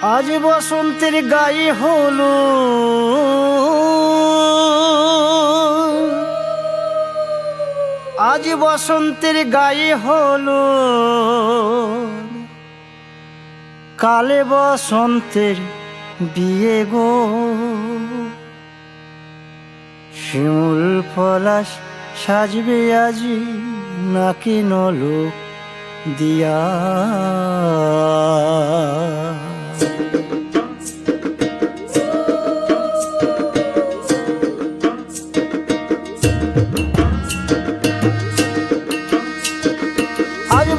আজ বসন্তের গায়ে হলো আজ বসন্তের গায়ে হলো কালে বসন্তের বিয়ে গো। শিমুল পলাশ সাজবে আজি নাকি নলোক দিয়া।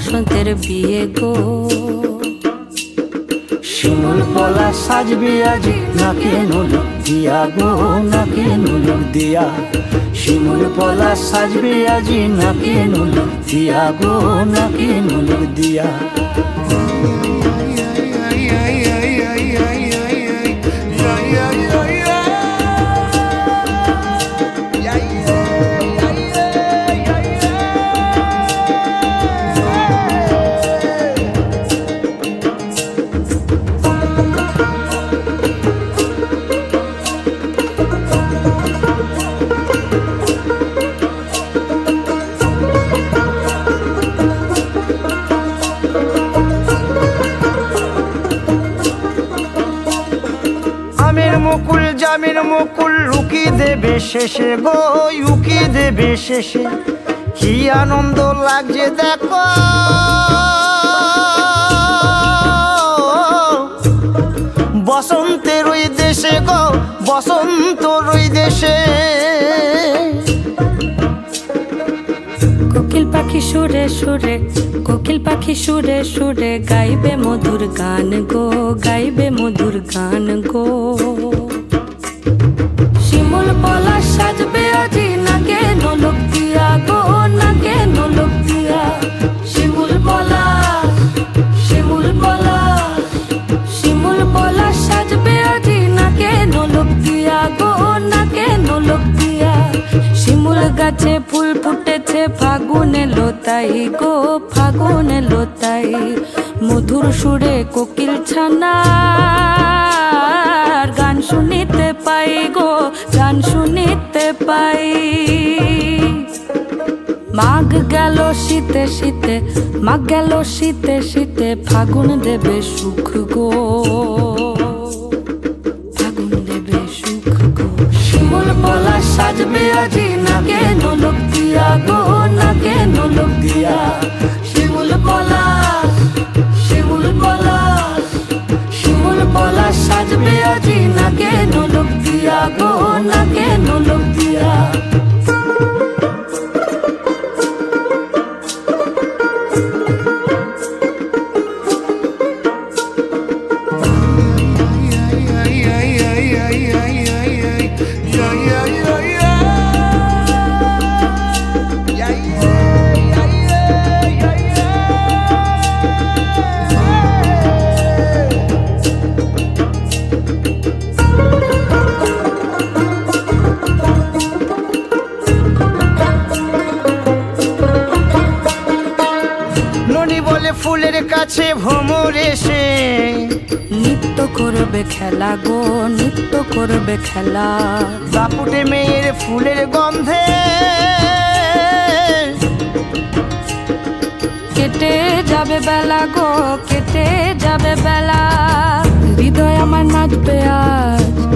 বসন্তের বিয়ে গো। শিমুল পলা সাজবি আজ, নাকি নুলুক দিয়া গো, নাকি নুলুক দিয়া। শিমুল পলা সাজবি আজ, নাকি নুলুক দিয়া গো, নাকি নুলুক দিয়া। মুকুল, জামের মুকুল লুকি দেবে শেষে গো, উকি দেবে শেষে। কি আনন্দ লাগছে দেখো। বসন্তের ওই দেশে গো বসন্ত ওই দেশে। কোকিল পাখি সুরে সুরে, কোকিল পাখি সুরে সুরে, গাইবে মধুর গান গো, গাইবে মধুর গান গো। গাছে ফুল ফুটেছে, ফাগুনে লোতাই গো, ফাগুনে লোতাই। মধুর সুরে কোকিল ছানার গান শুনিতে পাই গো, গান শুনিতে পাই। মাঘ গেল শীতে শীতে, মাঘ গেল শীতে শীতে, ফাগুন দেবে সুখ গো। ফাগুন দেবে সুখ গো। শিমুল পলা সাজবে আজি নাকে নলক কাছে ভ্রমর এসে। নৃত্য করবে খেলা গো নৃত্য করবে খেলা। দাপুটে মেয়ের ফুলের গন্ধে। কেটে যাবে বেলা গো কেটে যাবে বেলা। হৃদয় আমার নাচবে আজ।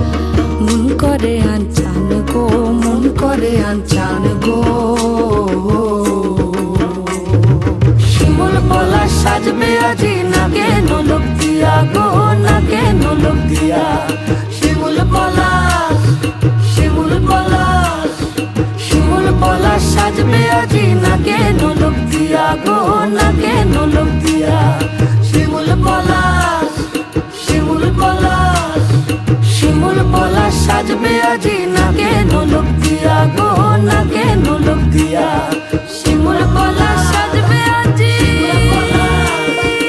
আজি নাগে নলক দিয়া গো নাগে নলক দিয়া? শিমুল পলাশ শিমুল পলাশ শিমুল পলাশ সাজবে আজি নাগে নলক দিয়া গো নাগে নলক দিয়া? শিমুল পলাশ শিমুল পলাশ শিমুল পলাশ সাজবে আজি নাগে নলক দিয়া গো নাগে নলক দিয়া? শিমুল পলাশ